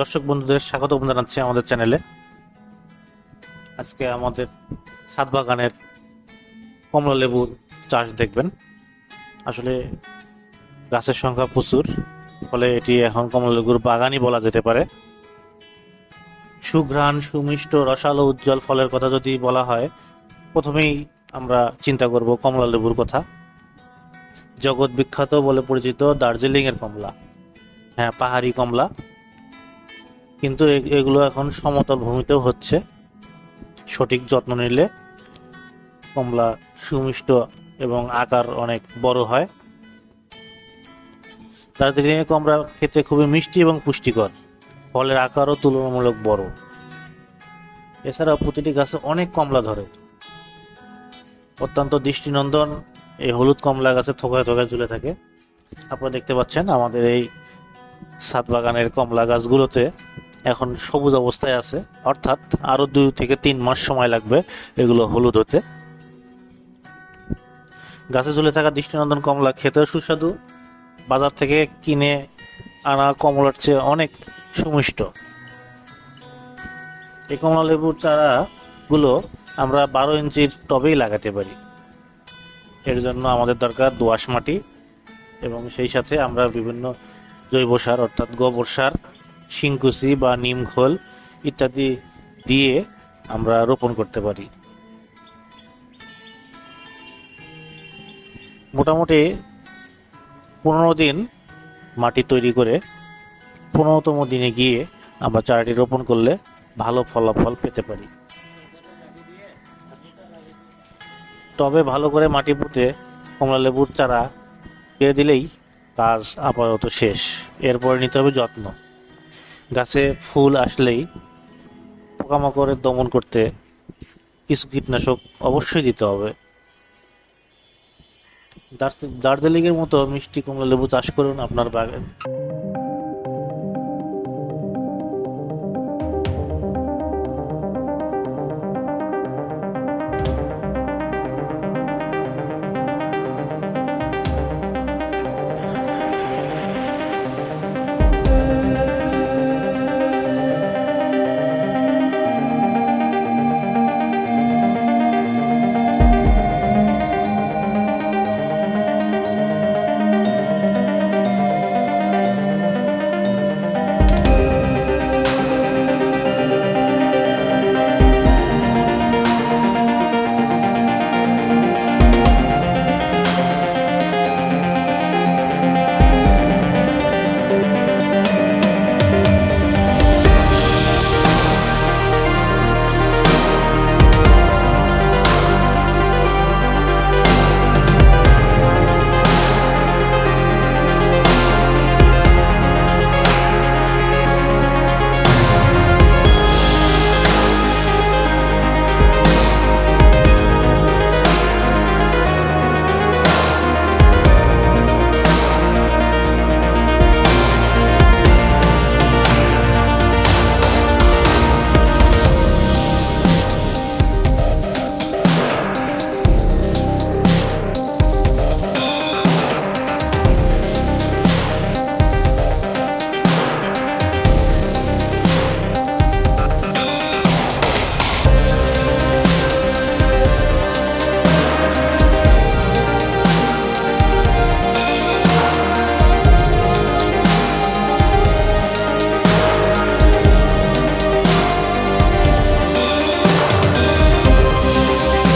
দর্শক বন্ধুদের স্বাগত জানাচ্ছি আমাদের চ্যানেলে। আজকে আমাদের সাত বাগানের কমলা লেবুর চাষ দেখবেন। আসলে গাছের সংখ্যা প্রচুর, ফলে এটি এখন কমলা লেবুর বাগানই বলা যেতে পারে। সুঘ্রাণ, সুমিষ্ট, রসালো, উজ্জ্বল ফলের কথা যদি বলা হয়, প্রথমেই আমরা চিন্তা করব কমলা লেবুর কথা। জগৎ বিখ্যাত বলে পরিচিত দার্জিলিং এর কমলা। হ্যাঁ পাহাড়ি কমলা। কিন্তু এগুলো এখন সমতল ভূমিতেও হচ্ছে। সঠিক যত্ন নিলে কমলা সুমিষ্ট এবং আকার অনেক বড় হয়। এর কমলা খেতে খুবই মিষ্টি এবং পুষ্টিকর। ফলের আকারও তুলনামূলক বড়। এছাড়াও প্রতিটি গাছে অনেক কমলা ধরে। অত্যন্ত দৃষ্টিনন্দন এই হলুদ কমলা গাছে থোকায় থোকায় ঝুলে থাকে। আপনারা দেখতে পাচ্ছেন আমাদের এই সাত বাগানের কমলা গাছগুলোতে এখন সবুজ অবস্থায় আছে। অর্থাৎ আরও দুই থেকে তিন মাস সময় লাগবে এগুলো হলুদ হতে। গাছে ঝুলে থাকা দৃষ্টিনন্দন কমলা খেতেও সুস্বাদু। বাজার থেকে কিনে আনা কমলার চেয়ে অনেক সুমিষ্ট। এই কমলা লেবুর চারাগুলো আমরা বারো ইঞ্চির টবেই লাগাতে পারি। এর জন্য আমাদের দরকার দোআঁশ মাটি এবং সেই সাথে আমরা বিভিন্ন জৈব সার অর্থাৎ গোবর সার শিংকুচি বা নিম খোল ইত্যাদি দিয়ে আমরা রোপণ করতে পারি। মোটামুটি পনেরো দিন মাটি তৈরি করে পনেরোতম দিনে গিয়ে আমরা চারাটি রোপণ করলে ভালো ফলাফল পেতে পারি। তবে ভালো করে মাটি পুঁতে কমলা লেবুর চারা পেয়ে দিলেই কাজ আপাতত শেষ। এরপরে নিতে হবে যত্ন। গাছে ফুল আসলেই পোকামাকড়ের দমন করতে কিছু কীটনাশক অবশ্যই দিতে হবে। দার্জিলিং এর মতো মিষ্টি কমলা লেবু চাষ করুন আপনার বাগান।